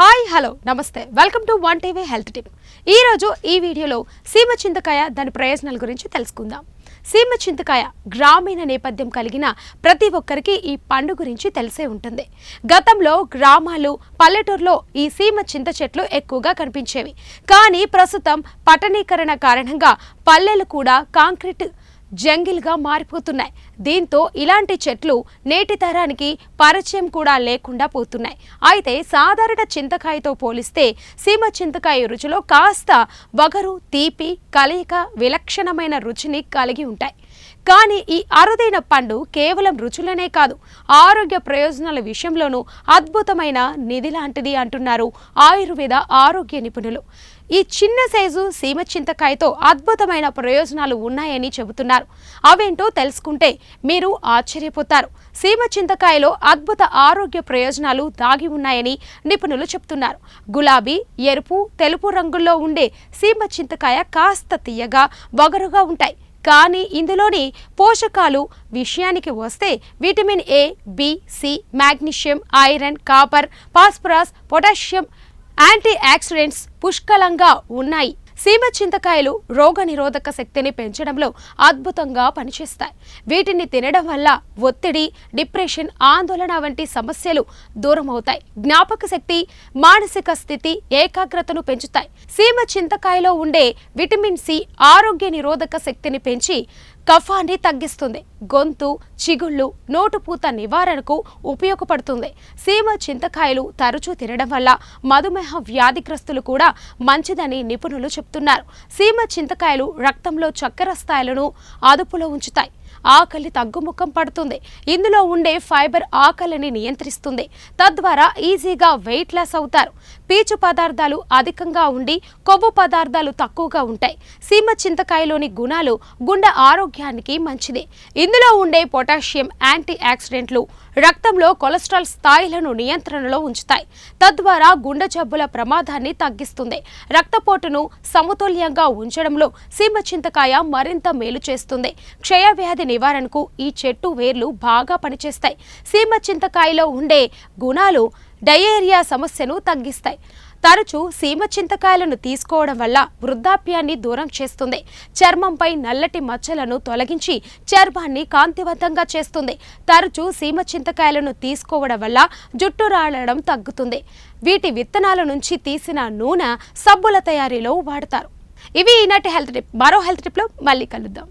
Hi hello నమస్తే. Welcome to one TV health tip. ఈ రోజు ఈ వీడియోలో సీమ చింతకాయ దాని ప్రయోజనాల గురించి తెలుసుకుందాం. సీమ చింతకాయ గ్రామీణ నేపథ్యం కలిగిన ప్రతి ఒక్కరికి ఈ పండు గురించి తెలిసే ఉంటుంది. గతంలో గ్రామాలు పల్లెటూరులో ఈ సీమ చింత చెట్లు ఎక్కువగా కనిపించేవి. కానీ ప్రస్తుతం పట్టణీకరణ కారణంగా పల్లెలు కూడా కాంక్రీట్ జంగిల్గా మారిపోతున్నాయి. దీంతో ఇలాంటి చెట్లు నేటి తరానికి పరిచయం కూడా లేకుండా పోతున్నాయి. అయితే సాధారణ చింతకాయతో పోలిస్తే సీమ చింతకాయ రుచిలో కాస్త వగరు తీపి కలయిక విలక్షణమైన రుచిని కలిగి ఉంటాయి. కానీ ఈ అరుదైన పండు కేవలం రుచులనే కాదు ఆరోగ్య ప్రయోజనాల విషయంలోనూ అద్భుతమైన నిధి లాంటిది అంటున్నారు ఆయుర్వేద ఆరోగ్య నిపుణులు. ఈ చిన్న సైజు సీమ చింతకాయతో అద్భుతమైన ప్రయోజనాలు ఉన్నాయని చెబుతున్నారు. అవేంటో తెలుసుకుంటే మీరు ఆశ్చర్యపోతారు. సీమ చింతకాయలో అద్భుత ఆరోగ్య ప్రయోజనాలు దాగి ఉన్నాయని నిపుణులు చెప్తున్నారు. గులాబీ ఎరుపు తెలుపు రంగుల్లో ఉండే సీమ చింతకాయ కాస్త తీయగా వగరుగా ఉంటాయి. కానీ ఇందులోని పోషకాలు విషయానికి వస్తే vitamin A B C magnesium iron copper phosphorus potassium antioxidants పుష్కలంగా ఉన్నాయి. సీమ చింతకాయలు రోగ నిరోధక శక్తిని పెంచడంలో అద్భుతంగా పనిచేస్తాయి. వీటిని తినడం వల్ల ఒత్తిడి డిప్రెషన్ ఆందోళన వంటి సమస్యలు దూరం అవుతాయి జ్ఞాపక శక్తి మానసిక స్థితి ఏకాగ్రతను పెంచుతాయి. సీమ చింతకాయలో ఉండే విటమిన్ సి ఆరోగ్య నిరోధక శక్తిని పెంచి కఫాన్ని తగ్గిస్తుంది. గొంతు చిగుళ్ళు నోటుపూత నివారణకు ఉపయోగపడుతుంది. సీమ చింతకాయలు తరచూ తినడం వల్ల మధుమేహ వ్యాధిగ్రస్తులు కూడా మంచిదని నిపుణులు చెప్తున్నారు. సీమ చింతకాయలు రక్తంలో చక్కెర స్థాయిలను అదుపులో ఉంచుతాయి. ఆకలి తగ్గుముఖం పడుతుంది. ఇందులో ఉండే ఫైబర్ ఆకలిని నియంత్రిస్తుంది. తద్వారా ఈజీగా వెయిట్ లాస్ అవుతారు. పీచు పదార్థాలు అధికంగా ఉండి కొవ్వు పదార్థాలు తక్కువగా ఉంటాయి. సీమ చింతకాయలోని గుణాలు గుండె ఆరోగ్యానికి మంచిది. ఇందులో ఉండే పొటాషియం యాంటీ ఆక్సిడెంట్లు రక్తంలో కొలెస్ట్రాల్ స్థాయిలను నియంత్రణలో ఉంచుతాయి. తద్వారా గుండె జబ్బుల ప్రమాదాన్ని తగ్గిస్తుంది. రక్తపోటును సమతుల్యంగా ఉంచడంలో సీమ చింతకాయ మరింత మేలు చేస్తుంది. క్షయవ్యాధి నివారణకు ఈ చెట్టు వేర్లు బాగా పనిచేస్తాయి. సీమ చింతకాయలో ఉండే గుణాలు డయేరియా సమస్యను తగ్గిస్తాయి. తరచూ సీమ చింతకాయలను తీసుకోవడం వల్ల వృద్ధాప్యాన్ని దూరం చేస్తుంది. చర్మంపై నల్లటి మచ్చలను తొలగించి చర్మాన్ని కాంతివంతంగా చేస్తుంది. తరచూ సీమ చింతకాయలను తీసుకోవడం వల్ల జుట్టు రాలడం తగ్గుతుంది. వీటి విత్తనాల నుంచి తీసిన నూనె సబ్బుల తయారీలో వాడతారు. ఇవి ఈనాటి హెల్త్ టిప్. మరో హెల్త్ టిప్లో మళ్ళీ కలుద్దాం.